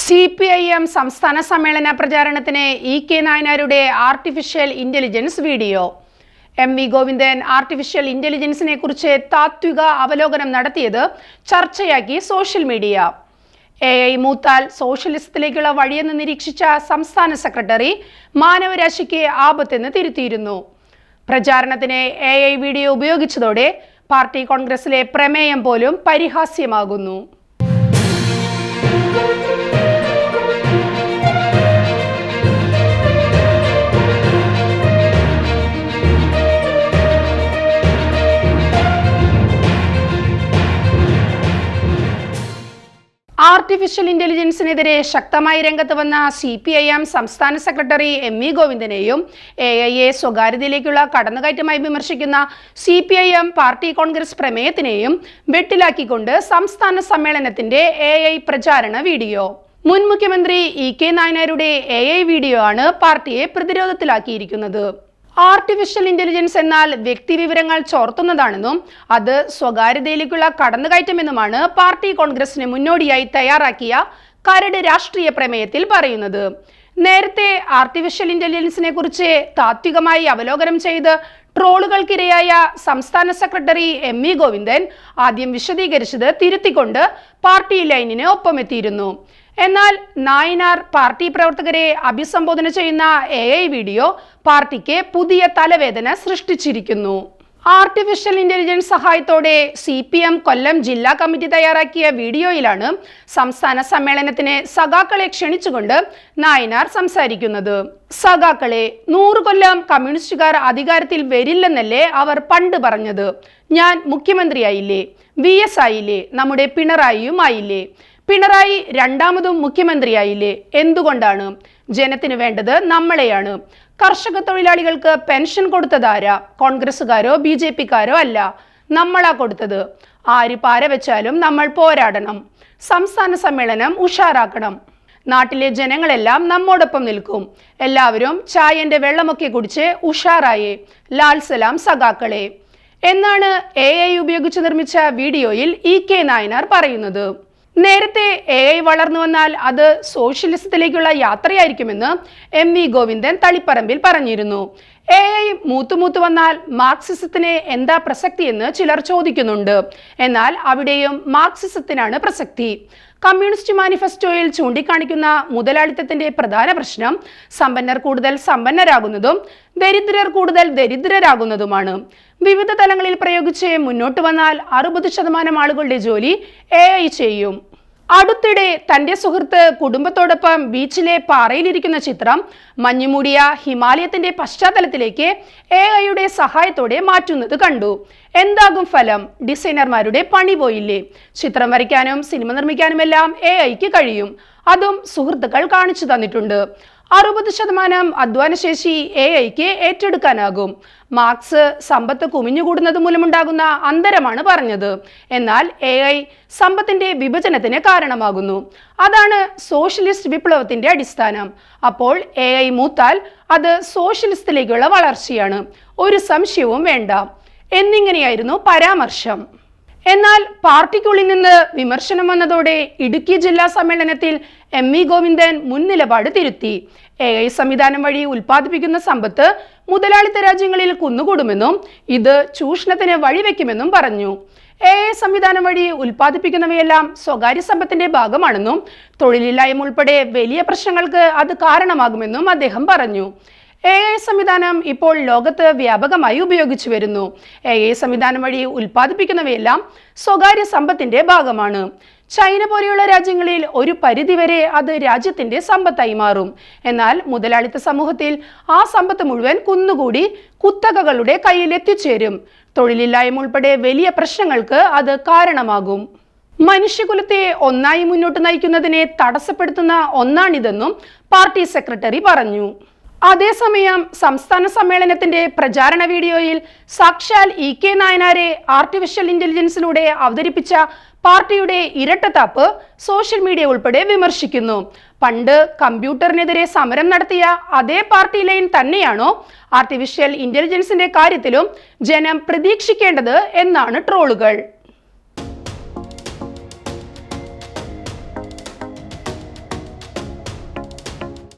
C P I M സംസ്ഥാന സമ്മേളന പ്രചാരണത്തിന് E K നായനാരുടെ artificial intelligence video. M V Govindan artificial ഇന്റലിജൻസിനെ കുറിച്ച് താത്വിക അവലോകനം നടത്തിയത് ചർച്ചയാക്കി സോഷ്യൽ മീഡിയ. എ ഐ മൂത്താൽ സോഷ്യലിസത്തിലേക്കുള്ള വഴിയെന്ന് നിരീക്ഷിച്ച സംസ്ഥാന സെക്രട്ടറി മാനവരാശിക്ക് ആപത്തെന്ന് തിരുത്തിയിരുന്നു. പ്രചാരണത്തിന് എ ഐ വീഡിയോ ഉപയോഗിച്ചതോടെ പാർട്ടി കോൺഗ്രസിലെ പ്രമേയം പോലും പരിഹാസ്യമാകുന്നു. ആർട്ടിഫിഷ്യൽ ഇന്റലിജൻസിനെതിരെ ശക്തമായി രംഗത്ത് വന്ന സി പി ഐ എം സംസ്ഥാന സെക്രട്ടറി എം ഇ ഗോവിന്ദനെയും എ ഐ എ സ്വകാര്യതയിലേക്കുള്ള കടന്നുകയറ്റമായി വിമർശിക്കുന്ന C P I M party congress പ്രമേയത്തിനെയും വെട്ടിലാക്കിക്കൊണ്ട് സംസ്ഥാന സമ്മേളനത്തിന്റെ എ ഐ പ്രചാരണ വീഡിയോ. മുൻ മുഖ്യമന്ത്രി ഇ കെ നായനാരുടെ എ ഐ വീഡിയോ ആണ് പാർട്ടിയെ പ്രതിരോധത്തിലാക്കിയിരിക്കുന്നത്. ആർട്ടിഫിഷ്യൽ ഇന്റലിജൻസ് എന്നാൽ വ്യക്തി വിവരങ്ങൾ ചോർത്തുന്നതാണെന്നും അത് സ്വകാര്യതയിലേക്കുള്ള കടന്നുകയറ്റമെന്നുമാണ് പാർട്ടി കോൺഗ്രസിന് മുന്നോടിയായി തയ്യാറാക്കിയ കരട് രാഷ്ട്രീയ പ്രമേയത്തിൽ പറയുന്നത്. നേരത്തെ ആർട്ടിഫിഷ്യൽ ഇന്റലിജൻസിനെ കുറിച്ച് താത്വികമായി അവലോകനം ചെയ്ത് ട്രോളുകൾക്കിരയായ സംസ്ഥാന സെക്രട്ടറി എം വി ഗോവിന്ദൻ ആദ്യം വിശദീകരിച്ചത് തിരുത്തിക്കൊണ്ട് പാർട്ടി ലൈനിന് ഒപ്പമെത്തിയിരുന്നു. എന്നാൽ നായനാർ പാർട്ടി പ്രവർത്തകരെ അഭിസംബോധന ചെയ്യുന്ന എ വീഡിയോ പാർട്ടിക്ക് പുതിയ തലവേദന സൃഷ്ടിച്ചിരിക്കുന്നു. ആർട്ടിഫിഷ്യൽ ഇന്റലിജൻസ് സഹായത്തോടെ സി പി എം കൊല്ലം ജില്ലാ കമ്മിറ്റി തയ്യാറാക്കിയ വീഡിയോയിലാണ് സംസ്ഥാന സമ്മേളനത്തിന് സഖാക്കളെ ക്ഷണിച്ചുകൊണ്ട് നായനാർ സംസാരിക്കുന്നത്. സഖാക്കളെ നൂറ് കൊല്ലം കമ്മ്യൂണിസ്റ്റുകാർ അധികാരത്തിൽ വരില്ലെന്നല്ലേ അവർ പണ്ട് പറഞ്ഞത്. ഞാൻ മുഖ്യമന്ത്രിയായില്ലേ വി എസ് ആയില്ലേ നമ്മുടെ പിണറായിയും ആയില്ലേ പിണറായി രണ്ടാമതും മുഖ്യമന്ത്രിയായില്ലേ? എന്തുകൊണ്ടാണ്? ജനത്തിന് വേണ്ടത് നമ്മളെയാണ്. കർഷക തൊഴിലാളികൾക്ക് പെൻഷൻ കൊടുത്തതാരാ കോൺഗ്രസ്സുകാരോ ബി ജെ പിക്കാരോ അല്ല. നമ്മളാ കൊടുത്തത്. ആര് പാര വെച്ചാലും നമ്മൾ പോരാടണം. സംസ്ഥാന സമ്മേളനം ഉഷാറാക്കണം. നാട്ടിലെ ജനങ്ങളെല്ലാം നമ്മോടൊപ്പം നിൽക്കും. എല്ലാവരും ചായന്റെ വെള്ളമൊക്കെ കുടിച്ച് ഉഷാറായേ. ലാൽ സലാം സഖാക്കളെ. എന്നാണ് എ ഐ ഉപയോഗിച്ച് നിർമ്മിച്ച വീഡിയോയിൽ ഇ കെ നായനാർ പറയുന്നത്. നേരത്തെ എ ഐ വളർന്നു വന്നാൽ അത് സോഷ്യലിസത്തിലേക്കുള്ള യാത്രയായിരിക്കുമെന്ന് എം വി ഗോവിന്ദൻ തളിപ്പറമ്പിൽ പറഞ്ഞിരുന്നു. എ ഐ മൂത്തുമൂത്തു വന്നാൽ മാർക്സിസത്തിന് എന്താ പ്രസക്തിയെന്ന് ചിലർ ചോദിക്കുന്നുണ്ട്. എന്നാൽ അവിടെയും മാർക്സിസത്തിനാണ് പ്രസക്തി. കമ്മ്യൂണിസ്റ്റ് മാനിഫെസ്റ്റോയിൽ ചൂണ്ടിക്കാണിക്കുന്ന മുതലാളിത്തത്തിന്റെ പ്രധാന പ്രശ്നം സമ്പന്നർ കൂടുതൽ സമ്പന്നരാകുന്നതും ദരിദ്രർ കൂടുതൽ ദരിദ്രരാകുന്നതുമാണ്. വിവിധ തലങ്ങളിൽ പ്രയോഗിച്ച് മുന്നോട്ട് വന്നാൽ അറുപത് ശതമാനം ആളുകളുടെ ജോലി എ ചെയ്യും. അടുത്തിടെ തന്റെ സുഹൃത്ത് കുടുംബത്തോടൊപ്പം ബീച്ചിലെ പാറയിലിരിക്കുന്ന ചിത്രം മഞ്ഞുമൂടിയ ഹിമാലയത്തിന്റെ പശ്ചാത്തലത്തിലേക്ക് എ ഐയുടെ സഹായത്തോടെ മാറ്റുന്നത് കണ്ടു. എന്താകും ഫലം? ഡിസൈനർമാരുടെ പണി പോയില്ലേ? ചിത്രം വരയ്ക്കാനും സിനിമ നിർമ്മിക്കാനുമെല്ലാം എ ഐക്ക് കഴിയും. അതും സുഹൃത്തുക്കൾ കാണിച്ചു തന്നിട്ടുണ്ട്. അറുപത് ശതമാനം അധ്വാനശേഷി എ ഐക്ക് ഏറ്റെടുക്കാനാകും. മാർക്സ് സമ്പത്ത് കുമിഞ്ഞുകൂടുന്നത് മൂലമുണ്ടാകുന്ന അന്തരമാണ് പറഞ്ഞത്. എന്നാൽ എ ഐ സമ്പത്തിന്റെ വിഭജനത്തിന് കാരണമാകുന്നു. അതാണ് സോഷ്യലിസ്റ്റ് വിപ്ലവത്തിന്റെ അടിസ്ഥാനം. അപ്പോൾ എ ഐ മൂത്താൽ അത് സോഷ്യലിസ്റ്റിലേക്കുള്ള വളർച്ചയാണ്. ഒരു സംശയവും വേണ്ട. എന്നിങ്ങനെയായിരുന്നു പരാമർശം. എന്നാൽ പാർട്ടിക്കുള്ളിൽ നിന്ന് വിമർശനം വന്നതോടെ ഇടുക്കി ജില്ലാ സമ്മേളനത്തിൽ എം ഇ ഗോവിന്ദൻ മുൻ നിലപാട് തിരുത്തി. എ ഐ സംവിധാനം വഴി ഉൽപ്പാദിപ്പിക്കുന്ന സമ്പത്ത് മുതലാളിത്ത രാജ്യങ്ങളിൽ കുന്നുകൂടുമെന്നും ഇത് ചൂഷണത്തിന് വഴിവെക്കുമെന്നും പറഞ്ഞു. എ ഐ സംവിധാനം വഴി ഉൽപ്പാദിപ്പിക്കുന്നവയെല്ലാം സ്വകാര്യ സമ്പത്തിന്റെ ഭാഗമാണെന്നും തൊഴിലില്ലായ്മ ഉൾപ്പെടെ വലിയ പ്രശ്നങ്ങൾക്ക് അത് കാരണമാകുമെന്നും അദ്ദേഹം പറഞ്ഞു. എ ഐ സംവിധാനം ഇപ്പോൾ ലോകത്ത് വ്യാപകമായി ഉപയോഗിച്ചു വരുന്നു. എ ഐ സംവിധാനം വഴി ഉൽപ്പാദിപ്പിക്കുന്നവയെല്ലാം സ്വകാര്യ സമ്പത്തിന്റെ ഭാഗമാണ്. ചൈന പോലെയുള്ള രാജ്യങ്ങളിൽ ഒരു പരിധിവരെ അത് രാജ്യത്തിന്റെ സമ്പത്തായി മാറും. എന്നാൽ മുതലാളിത്ത സമൂഹത്തിൽ ആ സമ്പത്ത് മുഴുവൻ കുന്നുകൂടി കുത്തകകളുടെ കയ്യിൽ എത്തിച്ചേരും. തൊഴിലില്ലായ്മ ഉൾപ്പെടെ വലിയ പ്രശ്നങ്ങൾക്ക് അത് കാരണമാകും. മനുഷ്യകുലത്തെ ഒന്നായി മുന്നോട്ട് നയിക്കുന്നതിനെ തടസ്സപ്പെടുത്തുന്ന ഒന്നാണിതെന്നും പാർട്ടി സെക്രട്ടറി പറഞ്ഞു. അതേസമയം സംസ്ഥാന സമ്മേളനത്തിന്റെ പ്രചാരണ വീഡിയോയിൽ സാക്ഷാൽ ഇ കെ നായനാരെ ആർട്ടിഫിഷ്യൽ ഇന്റലിജൻസിലൂടെ അവതരിപ്പിച്ച പാർട്ടിയുടെ ഇരട്ടത്താപ്പ് സോഷ്യൽ മീഡിയ ഉൾപ്പെടെ വിമർശിക്കുന്നു. പണ്ട് കമ്പ്യൂട്ടറിനെതിരെ സമരം നടത്തിയ അതേ പാർട്ടി ലൈൻ തന്നെയാണോ ആർട്ടിഫിഷ്യൽ ഇന്റലിജൻസിന്റെ കാര്യത്തിലും ജനം പ്രതീക്ഷിക്കേണ്ടത് എന്നാണ് ട്രോളുകൾ.